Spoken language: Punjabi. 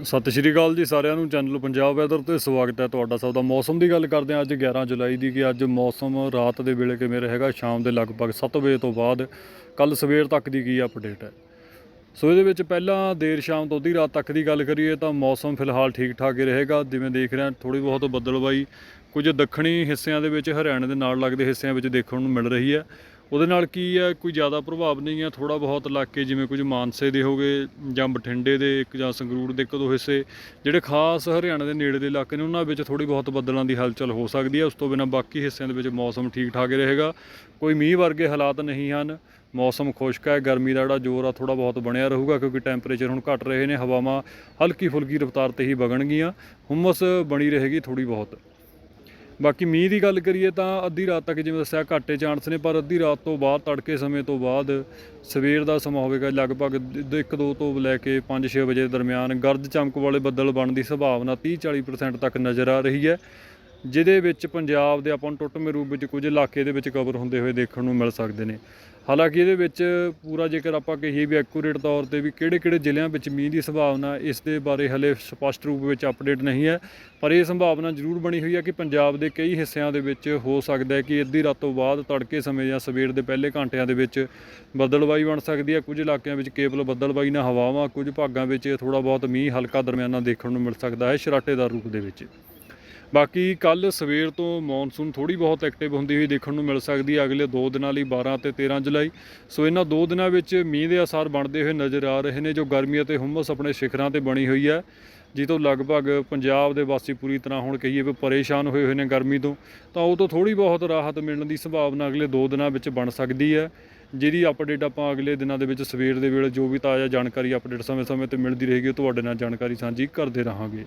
ਸਤਿ ਸ਼੍ਰੀ ਅਕਾਲ ਜੀ ਸਾਰਿਆਂ ਨੂੰ, ਚੈਨਲ ਪੰਜਾਬ ਵੈਦਰ ਤੇ ਸਵਾਗਤ ਹੈ ਤੁਹਾਡਾ ਸਭ ਦਾ। ਮੌਸਮ ਦੀ ਗੱਲ ਕਰਦੇ ਹਾਂ, ਅੱਜ 11 ਜੁਲਾਈ ਦੀ ਕਿ ਅੱਜ ਮੌਸਮ ਰਾਤ ਦੇ ਵੇਲੇ ਕਿਵੇਂ ਰਹੇਗਾ, ਸ਼ਾਮ ਦੇ ਲਗਭਗ 7 ਵਜੇ ਤੋਂ ਬਾਅਦ ਕੱਲ ਸਵੇਰ ਤੱਕ ਦੀ ਕੀ ਅਪਡੇਟ ਹੈ। ਸੋ ਇਹਦੇ ਵਿੱਚ ਪਹਿਲਾਂ ਦੇਰ ਸ਼ਾਮ ਤੋਂ ਅੱਧੀ ਰਾਤ ਤੱਕ ਦੀ ਗੱਲ ਕਰੀਏ ਤਾਂ ਮੌਸਮ ਫਿਲਹਾਲ ਠੀਕ ਠਾਕ ਹੀ ਰਹੇਗਾ। ਜਿਵੇਂ ਦੇਖ ਰਹੇ ਹਾਂ ਥੋੜੀ ਬਹੁਤ ਬੱਦਲਬਾਈ ਕੁਝ ਦੱਖਣੀ ਹਿੱਸਿਆਂ ਦੇ ਵਿੱਚ, ਹਰਿਆਣੇ ਦੇ ਨਾਲ ਲੱਗਦੇ ਹਿੱਸਿਆਂ ਵਿੱਚ ਦੇਖਣ ਨੂੰ ਮਿਲ ਰਹੀ ਹੈ। ਉਹਦੇ ਨਾਲ ਕੀ ਹੈ? ਕੋਈ ਜ਼ਿਆਦਾ ਪ੍ਰਭਾਵ ਨਹੀਂ ਹੈ? ਥੋੜਾ ਬਹੁਤ ਇਲਾਕੇ ਜਿਵੇਂ ਕੁਝ ਮਾਨਸੇ ਦੇ ਹੋਗੇ ਜਾਂ ਬਠਿੰਡੇ ਦੇ ਇੱਕ ਜਾਂ ਸੰਗਰੂਰ ਦੇ ਇੱਕ ਦੋ ਹਿੱਸੇ, ਜਿਹੜੇ ਖਾਸ ਹਰਿਆਣਾ ਦੇ ਨੇੜੇ ਦੇ ਇਲਾਕੇ ਨੇ, ਉਹਨਾਂ ਵਿੱਚ ਥੋੜੀ ਬਹੁਤ ਬੱਦਲਾਂ ਦੀ ਹਲਚਲ ਹੋ ਸਕਦੀ ਹੈ। ਉਸ ਤੋਂ ਬਿਨਾਂ ਬਾਕੀ ਹਿੱਸਿਆਂ ਦੇ ਵਿੱਚ ਮੌਸਮ ਠੀਕ ਠਾਕ ਰਹੇਗਾ। ਕੋਈ ਮੀਂਹ ਵਰਗੇ ਹਾਲਾਤ ਨਹੀਂ ਹਨ। ਮੌਸਮ ਖੁਸ਼ਕ ਹੈ, ਗਰਮੀ ਦਾ ਜਿਹੜਾ ਜ਼ੋਰ ਆ ਥੋੜਾ ਬਹੁਤ ਬਣਿਆ ਰਹੂਗਾ, ਕਿਉਂਕਿ ਟੈਂਪਰੇਚਰ ਹੁਣ ਘਟ ਰਹੇ ਨੇ, ਹਵਾਵਾਂ ਹਲਕੀ ਫੁਲਕੀ ਰਫ਼ਤਾਰ ਤੇ ਹੀ ਵਗਣਗੀਆਂ। ਹੁਮਸ ਬਣੀ ਰਹੇਗੀ ਥੋੜੀ ਬਹੁਤ। ਬਾਕੀ ਮੀਂਹ ਦੀ ਗੱਲ ਕਰੀਏ ਤਾਂ ਅੱਧੀ ਰਾਤ ਤੱਕ ਜਿਵੇਂ ਦੱਸਿਆ ਘਾਟੇ ਚਾਂਸ ਨੇ, ਪਰ ਅੱਧੀ ਰਾਤ ਤੋਂ ਬਾਅਦ, ਤੜਕੇ ਸਮੇਂ ਤੋਂ ਬਾਅਦ ਸਵੇਰ ਦਾ ਸਮਾਂ ਹੋਵੇਗਾ, ਲਗਭਗ 1-2 ਤੋਂ ਲੈ ਕੇ 5-6 ਵਜੇ ਦਰਮਿਆਨ ਗਰਜ ਚਮਕ ਵਾਲੇ ਬੱਦਲ ਬਣਨ ਦੀ ਸੰਭਾਵਨਾ 30-40% ਤੱਕ ਨਜ਼ਰ ਆ ਰਹੀ ਹੈ, ਜਿਹਦੇ ਵਿੱਚ ਪੰਜਾਬ ਦੇ ਆਪਾਂ ਨੂੰ ਟੁੱਟਵੇਂ ਰੂਪ ਵਿੱਚ ਕੁਝ ਇਲਾਕੇ ਦੇ ਵਿੱਚ ਕਵਰ ਹੁੰਦੇ ਹੋਏ ਦੇਖਣ ਨੂੰ ਮਿਲ ਸਕਦੇ ਨੇ। ਹਾਲਾਂਕਿ ਇਹਦੇ ਵਿੱਚ ਪੂਰਾ ਜੇਕਰ ਆਪਾਂ ਕਹੀਏ ਵੀ ਐਕੂਰੇਟ ਤੌਰ ਤੇ ਵੀ ਕਿਹੜੇ-ਕਿਹੜੇ ਜ਼ਿਲ੍ਹਿਆਂ ਵਿੱਚ ਮੀਂਹ ਦੀ ਸੰਭਾਵਨਾ ਇਸ ਦੇ ਬਾਰੇ ਹਲੇ ਸਪਸ਼ਟ ਰੂਪ ਵਿੱਚ ਅਪਡੇਟ ਨਹੀਂ ਹੈ। ਪਰ ਇਹ ਸੰਭਾਵਨਾ ਜ਼ਰੂਰ ਬਣੀ ਹੋਈ ਹੈ ਕਿ ਪੰਜਾਬ ਦੇ ਕਈ ਹਿੱਸਿਆਂ ਦੇ ਵਿੱਚ ਹੋ ਸਕਦਾ ਹੈ ਕਿ ਅੱਧੀ ਰਾਤ ਤੋਂ ਬਾਅਦ ਤੜਕੇ ਸਮੇਂ ਜਾਂ ਸਵੇਰ ਦੇ ਪਹਿਲੇ ਘੰਟਿਆਂ ਦੇ ਵਿੱਚ ਬੱਦਲਬਾਈ ਬਣ ਸਕਦੀ ਹੈ। ਕੁਝ ਇਲਾਕਿਆਂ ਵਿੱਚ ਕੇਵਲ ਬੱਦਲਬਾਈ ਨਾਲ ਹਵਾਵਾਂ, ਕੁਝ ਭਾਗਾਂ ਵਿੱਚ ਥੋੜਾ ਬਹੁਤ ਮੀਂਹ ਹਲਕਾ ਦਰਮਿਆਨਾ ਦੇਖਣ ਨੂੰ ਮਿਲ ਸਕਦਾ ਹੈ। ਸ਼ਰਾਟੇਦਾਰ ਰੂਪ ਦੇ ਵਿੱਚ ਬਾਕੀ ਕੱਲ ਸਵੇਰ ਤੋਂ ਮੌਨਸੂਨ ਥੋੜੀ ਬਹੁਤ ਐਕਟਿਵ ਹੁੰਦੀ ਹੋਈ ਦੇਖਣ ਨੂੰ ਮਿਲ ਸਕਦੀ ਹੈ। ਅਗਲੇ 2 ਦਿਨਾਂ ਲਈ 12 ਤੇ 13 ਜੁਲਾਈ। ਸੋ ਇਹਨਾਂ 2 ਦਿਨਾਂ ਵਿੱਚ ਮੀਂਹ ਦੇ ਅਸਰ ਬਣਦੇ ਹੋਏ ਨਜ਼ਰ ਆ ਰਹੇ ਨੇ, ਜੋ ਗਰਮੀ ਅਤੇ ਹੁਮਸ ਆਪਣੇ ਸਿਖਰਾਂ ਤੇ ਬਣੀ ਹੋਈ ਹੈ। ਜਿਸ ਲਗਭਗ ਪੰਜਾਬ ਦੇ ਵਾਸੀ ਪੂਰੀ ਤਰ੍ਹਾਂ ਹੁਣ ਕਹੀਏ ਵੀ ਪਰੇਸ਼ਾਨ ਹੋਏ ਹੋਏ ਨੇ ਗਰਮੀ ਤੋਂ। ਤਾਂ ਉਹ ਤੋਂ ਥੋੜੀ ਬਹੁਤ ਰਾਹਤ ਮਿਲਣ ਦੀ ਸੰਭਾਵਨਾ ਅਗਲੇ 2 ਦਿਨਾਂ ਵਿੱਚ ਬਣ ਸਕਦੀ ਹੈ। ਜਿਹਦੀ ਅਪਡੇਟ ਆਪਾਂ ਅਗਲੇ ਦਿਨਾਂ ਦੇ ਵਿੱਚ ਸਵੇਰ ਦੇ ਵੇਲੇ ਜੋ ਵੀ ਤਾਜ਼ਾ ਜਾਣਕਾਰੀ ਅਪਡੇਟ ਸਮੇਂ-ਸਮੇਂ ਤੇ ਮਿਲਦੀ ਰਹੇਗੀ, ਉਹ ਤੁਹਾਡੇ ਨਾਲ ਜਾਣਕਾਰੀ ਸਾਂਝੀ ਕਰਦੇ ਰਹਾਂਗੇ।